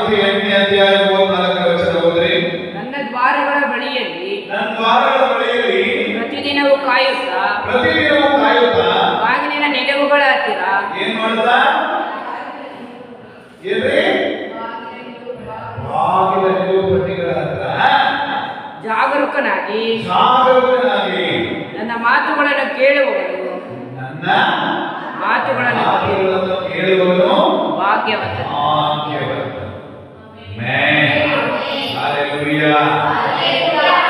ಎಂಟನೇ ಓದ್ರಿ. ನನ್ನ ಬಳಿಯಲ್ಲಿ ನನ್ನ ಬಳಿಯಲ್ಲಿ ಪ್ರತಿದಿನವೂ ಕಾಯುತ್ತಾ ಪ್ರತಿದಿನವೂ ಬಾಗಿಲಿನ ನಿಲುವುಗಳ ಹತ್ತಿರ ಏನ್ ಮಾಡ್ತಾ ಜಾಗರೂಕನಾಗಿ ಜಾಗರೂಕನಾಗಿ ನನ್ನ ಮಾತುಗಳನ್ನು ಕೇಳುವವನು ನನ್ನ ಮಾತುಗಳನ್ನು ಕೇಳುವವನು ಭಾಗ್ಯವಂತ ಭಾಗ್ಯವಂತ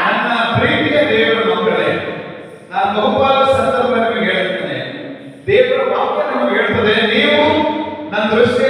ನನ್ನ ಪ್ರೀತಿಯ ದೇವರ ಮಕ್ಕಳೇ, ನಾನು ಬಹುಪಾಲು ಸಂದರ್ಭ ನಿಮಗೆ ದೇವರ ವಾಕ್ಯ ನಮಗೆ ಹೇಳ್ತದೆ, ನೀವು ನನ್ನ ದೃಷ್ಟಿ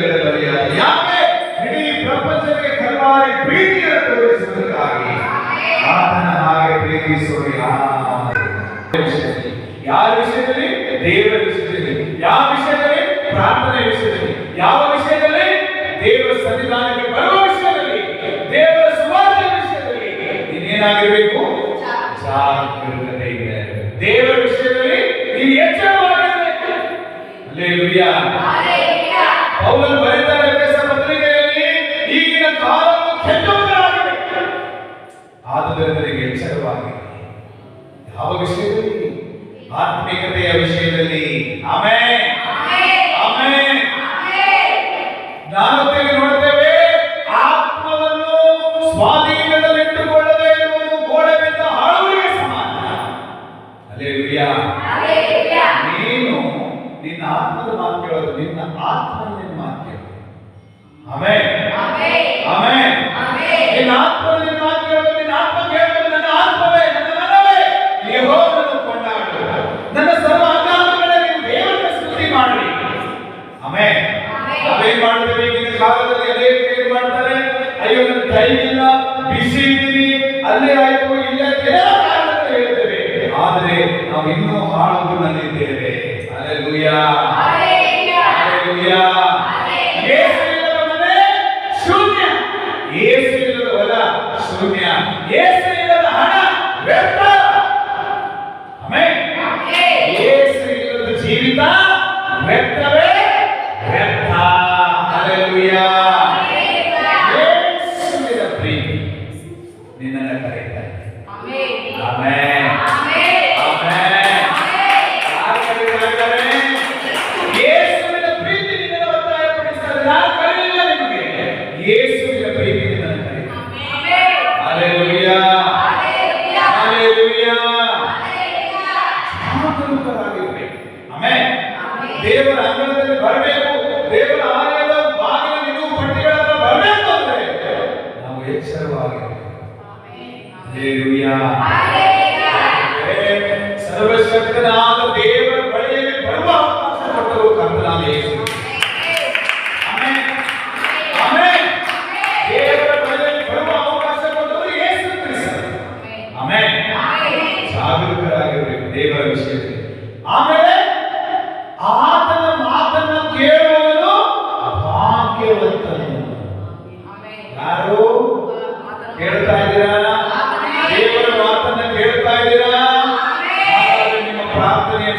ಕೆಳಗಡೆ ಬರೆಯಾದ ಯಾಕೆ ಇಡೀ ಪ್ರಪಂಚಕ್ಕೆ ಕಲ್ವಾರಿ ಪ್ರೀತಿಯನ್ನು ತೋರಿಸುವುದಕ್ಕಾಗಿ? ಆತನ ಹಾಗೆ ಪ್ರೀತಿಸುವ ಯಾವ ವಿಷಯದಲ್ಲಿ? ದೇವರ ವಿಷಯದಲ್ಲಿ. ಯಾವ ವಿಷಯದಲ್ಲಿ? ಪ್ರಾರ್ಥನೆ ವಿಷಯದಲ್ಲಿ. ಯಾವ ವಿಷಯದಲ್ಲಿ? ದೇವರ ಸನ್ನಿಧಾನಕ್ಕೆ ಬರುವ ವಿಷಯದಲ್ಲಿ. ದೇವರ ಸುವಾರ್ಥ ವಿಷಯದಲ್ಲಿ. ಇನ್ನೇನಾಗಿರಬೇಕು? ಜಾಗರೂಕತೆ ಇದೆ. ದೇವರ ವಿಷಯದಲ್ಲಿ ನೀನು ಎಚ್ಚರವಾಗಿರಬೇಕು ಅಲ್ಲೇ Entra ಅವರಿಗೆ ಸರ್ವವಾಗಿ ಸರ್ವಶಕ್ತನಾದ ದೇವರ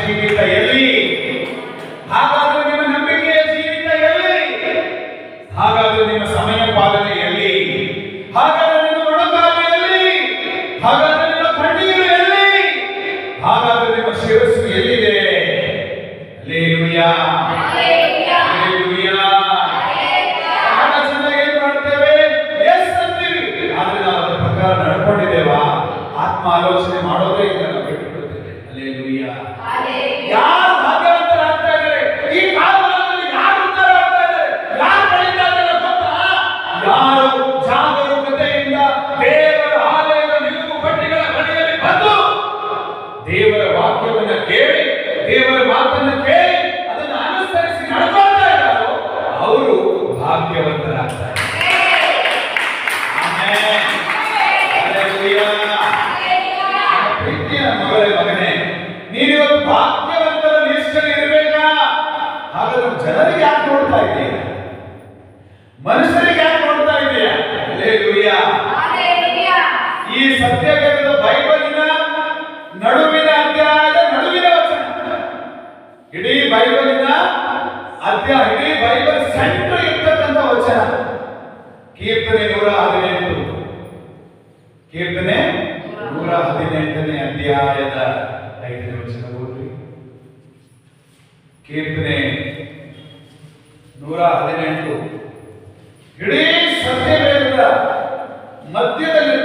direita e ele ವಾಕ್ಯ ಇಡೀ ಬೈಬಲ್ ಸೆಂಟ್ರ್ ಇರ್ತಕ್ಕಂಥ ವಚನ. ಕೀರ್ತನೆ ನೂರ ಹದಿನೆಂಟು. ಕೀರ್ತನೆ ನೂರ ಹದಿನೆಂಟನೇ ಅಧ್ಯಾಯದ ಐದನೇ ವಚನ ಓದ್ರಿ. ಕೀರ್ತನೆ ನೂರ ಹದಿನೆಂಟು. ಇಡೀ ಸತ್ಯವೇದ ಮಧ್ಯದಲ್ಲಿ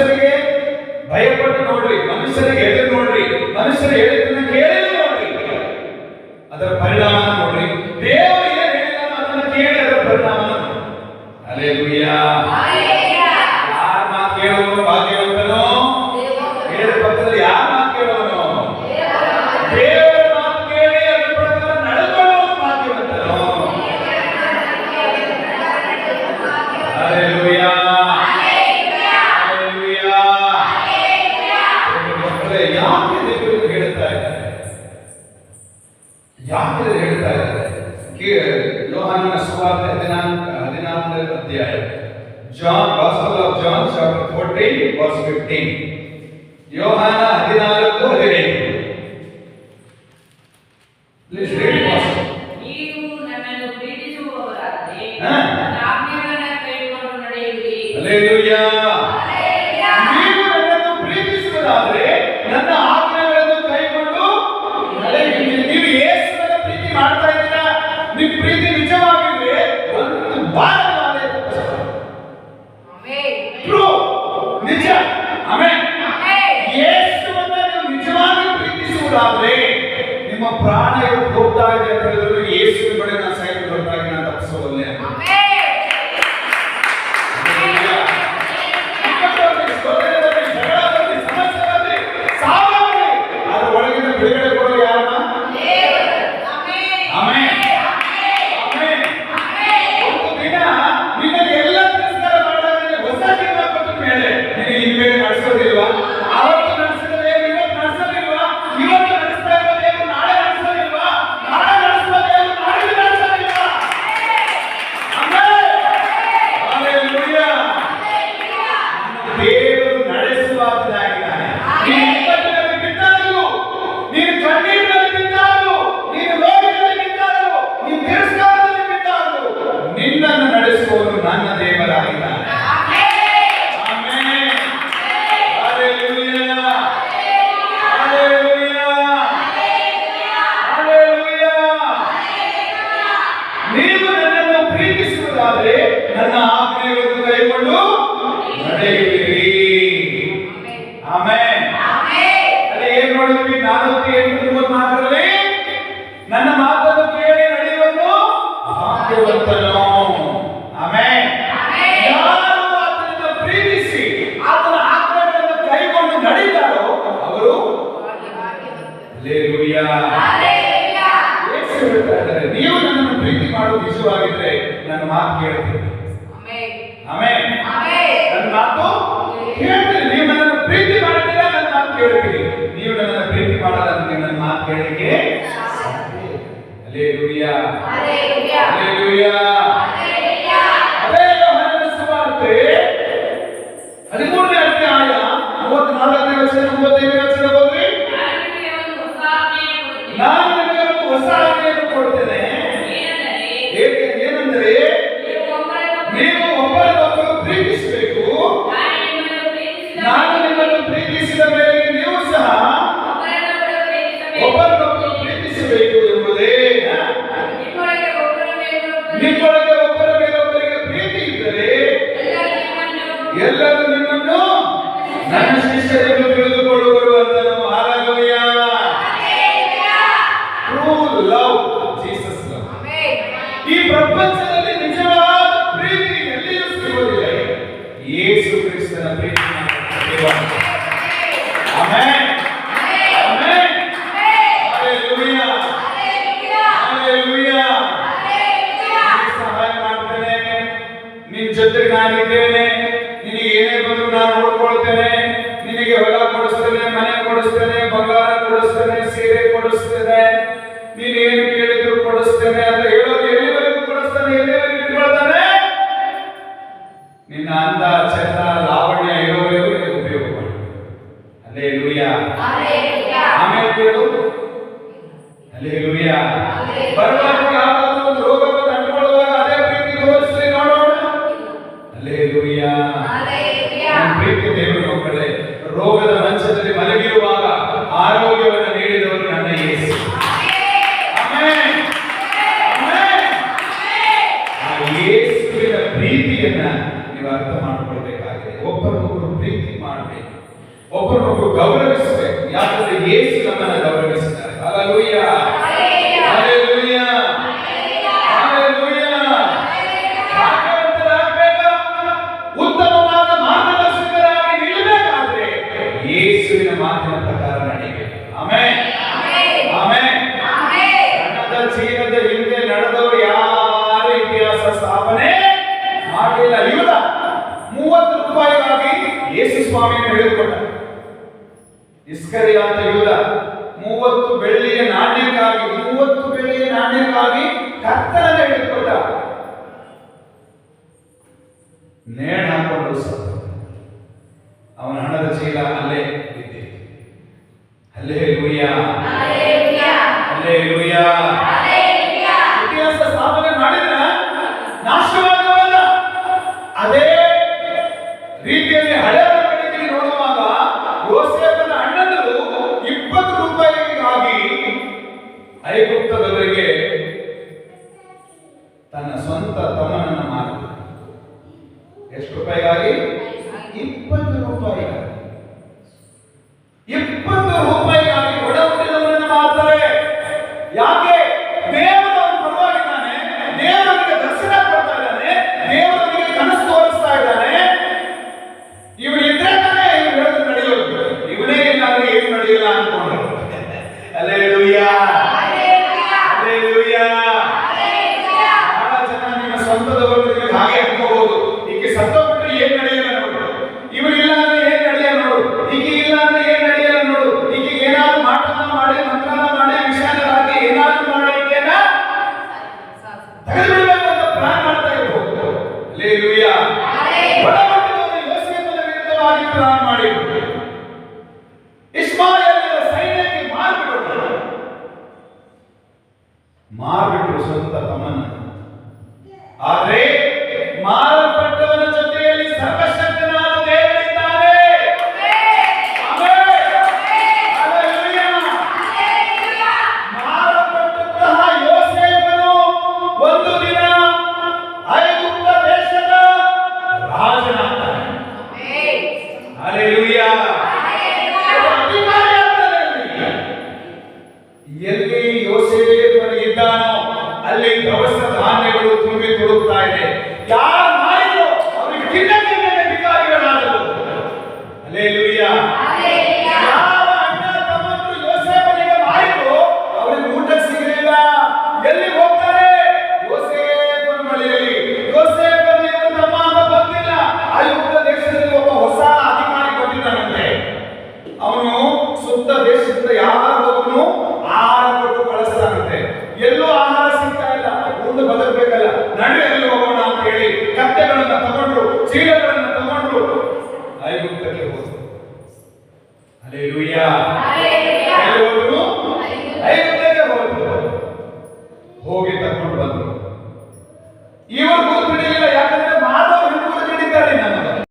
மனுஷனுக்கு verse 15. Johann ನೀವು ನನ್ನನ್ನು ಪ್ರೀತಿ ಮಾಡೋದು ನಿಜವಾಗಿದ್ರೆ ನನ್ನ ಮಾತು ಕೇಳ್ತೀನಿ. ನನ್ನ ಮಾತು ಕೇಳ್ತೀನಿ. ನೀವು ನನ್ನನ್ನು ಪ್ರೀತಿ ಮಾಡಿದ್ರೆ ನನ್ನ ಮಾತು ಕೇಳ್ತೀನಿ. ನೀವು ನನ್ನನ್ನು ಪ್ರೀತಿ ಮಾಡಲ್ಲ ನನ್ನ ಮಾತು ಕೇಳಲಿಕ್ಕೆ ಅಲ್ಲೇ ಲೂಯಾ ಅಲ್ಲೇ ಲೂಯಾ ತಿಳಿಸಿದ ಮೇಲೆ ಕತ್ತಲನ್ನ ಹಿಡಿದುಕೊಂಡ. ನೇಣ ಹಾಕೊಂಡು ಸತ್ತು. ಅವನ ಹಣದ ಚೀಲ ಅಲ್ಲೇ ಬಿದ್ದಿತ್ತು. ಅಲ್ಲೇ ಲೂಯ್ಯ ಅಲ್ಲೇ ಲೂಯ್ಯ ಎಷ್ಟು ರೂಪಾಯಿಗಾಗಿ? ಇಪ್ಪತ್ತು ರೂಪಾಯಿಗಾಗಿ